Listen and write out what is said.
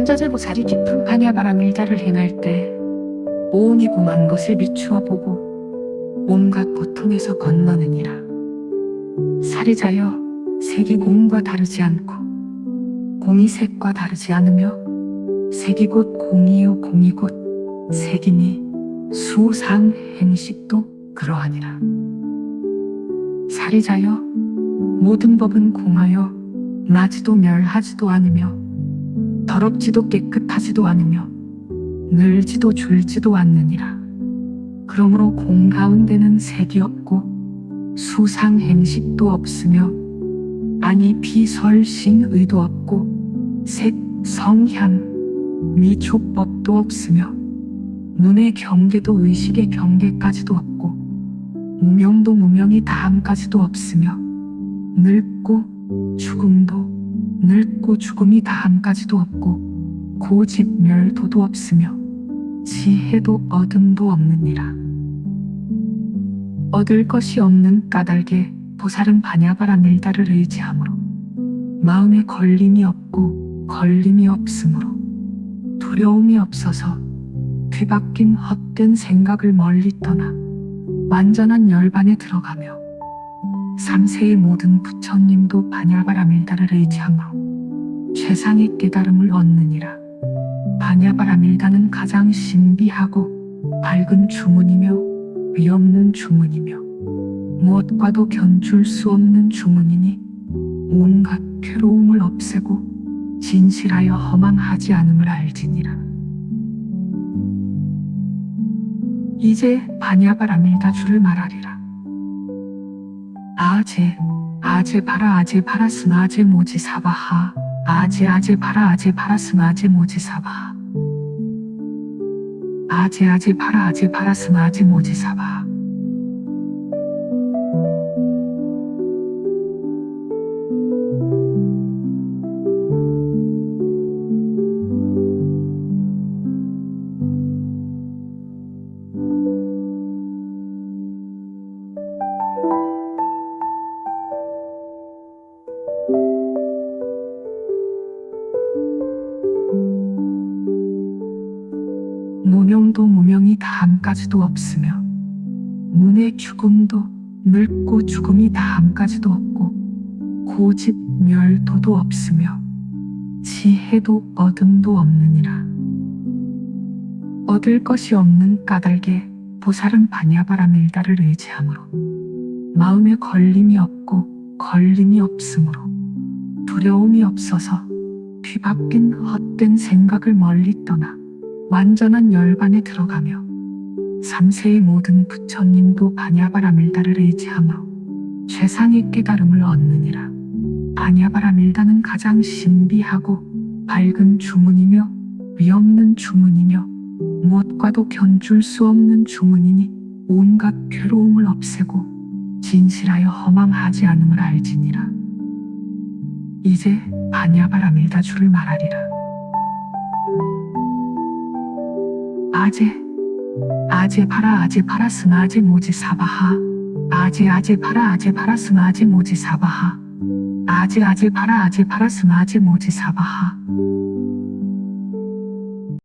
원자재고 자리 깊은 반야바람 일자를 행할 때 오온이 고 만 것을 비추어 보고 온갖 고통에서 건너느니라. 살이 자여 색이 공과 다르지 않고 공이 색과 다르지 않으며 색이 곧 공이요 공이 곧 색이니 수상 행식도 그러하니라. 살이자여 모든 법은 공하여 나지도 멸하지도 않으며 더럽지도 깨끗하지도 않으며 늘지도 줄지도 않느니라. 그러므로 공 가운데는 색이 없고 수상 행식도 없으며 아니 비설신 의도 없고 색 성향 미촉법도 없으며 눈의 경계도 의식의 경계까지도 없고 무명도 무명이 다함까지도 없으며 늙고 죽음도 늙고 죽음이 다함까지도 없고 고집 멸도도 없으며 지혜도 얻음도 없느니라. 얻을 것이 없는 까닭에 보살은 반야바라 밀다를 의지하므로 마음에 걸림이 없고 걸림이 없으므로 두려움이 없어서 뒤바뀐 헛된 생각을 멀리 떠나 완전한 열반에 들어가며 삼세의 모든 부처님도 반야바라 밀다를 의지하므로 최상의 깨달음을 얻느니라. 반야바라 밀다는 가장 신비하고 밝은 주문이며 위없는 주문이며 무엇과도 견줄 수 없는 주문이니 온갖 괴로움을 없애고 진실하여 허망하지 않음을 알지니라. 이제 반야바라 밀다 줄을 말하리라. 아제 아제 바라 아제 바라스나 아제 모지 사바하 아제 아제 바라 아제 바라스나 아제 모지 사바하 아제 아제 바라 아제 바라스나 아제 모지 사바하 무명도 무명이 다함까지도 없으며 문의 죽음도 늙고 죽음이 다함까지도 없고 고집 멸도도 없으며 지혜도 얻음도 없느니라. 얻을 것이 없는 까닭에 보살은 반야바라 밀다를 의지하므로 마음에 걸림이 없고 걸림이 없으므로 두려움이 없어서 뒤바뀐 헛된 생각을 멀리 떠나 완전한 열반에 들어가며 삼세의 모든 부처님도 반야바라 밀다를 의지하므로 최상의 깨달음을 얻느니라. 반야바라 밀다는 가장 신비하고 밝은 주문이며 위없는 주문이며 무엇과도 견줄 수 없는 주문이니 온갖 괴로움을 없애고 진실하여 허망하지 않음을 알지니라. 이제 반야바라 밀다 줄을 말하리라. 아제 아제 바라 아제 바라스나 아제 모지 사바하. 아제 아제 바라 아제 바라스나 아제 모지 사바하. 아제 아제 바라 아제 바라스나 아제 모지 사바하